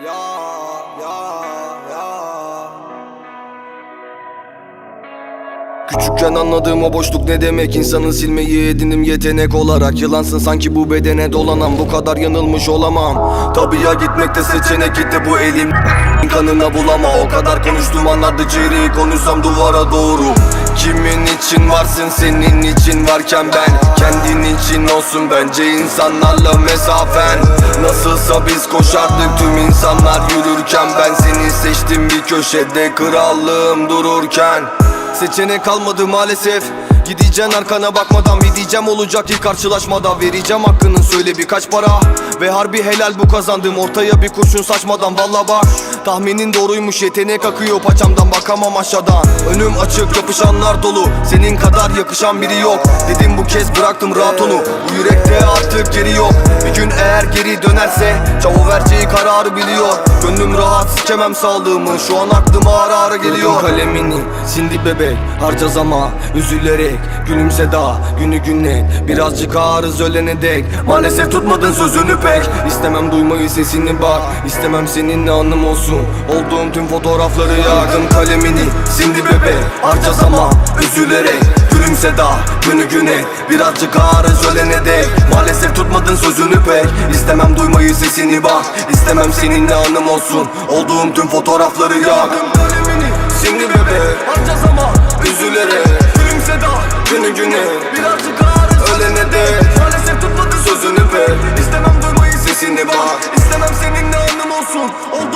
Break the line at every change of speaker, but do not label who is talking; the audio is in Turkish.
Ya Küçükken anladığım o boşluk ne demek? İnsanın silmeyi edinim yetenek olarak. Yılansın sanki bu bedene dolanan Bu kadar yanılmış olamam. Tabii ya gitmekte seçenek gitti bu elim. Kanına bulama. O kadar konuştum anladı ciri Konuşsam duvara doğru. Kimin için varsın senin için varken ben. Kendin için olsun bence insanlarla mesafen. Nasılsa biz koşardık tüm insanlar yürürken. Ben seni seçtim bir köşede krallığım dururken Seçenek kalmadı maalesef. Gideceksin arkana bakmadan bir diyeceğim olacak ilk karşılaşmada Vereceğim hakkını söyle birkaç para. Ve harbi helal bu kazandığım ortaya bir kurşun saçmadan. Valla bak tahminin doğruymuş yetenek akıyor paçamdan. Bakamam aşağıdan. Önüm açık yapışanlar dolu. Senin kadar yakışan biri yok. Dedim bu kez bıraktım rahat onu. Bu yürekte artık geri yok. Bir gün eğer geri dönerse çavo vereceği kararı biliyor. Gönlüm rahat sikemem sağlığımı. Şu an aklıma ara ara geliyor. Kalemini sindi bebek. Harcaz ama üzülerek. Gülümse daha günü gün et Birazcık ağrız ölene dek. Maalesef tutmadın sözünü pek. İstemem duymayı sesini bak. İstemem seninle anım olsun. Olduğum tüm fotoğrafları yaktım kalemini. Sindi bebek harcaz ama üzülerek. Gülümse daha günü gün et Birazcık ağrız ölene dek görmek İstemem duymayı sesini bak. İstemem seninle anım olsun. Olduğum tüm fotoğrafları yak. Şimdi bebek Harcaz ama üzülerek Gülümse daha günü günü Birazcık ağrı Ölene de Maalesef tutmadı. Sözünü pek İstemem duymayı sesini bak. İstemem seninle anım olsun. Olduğum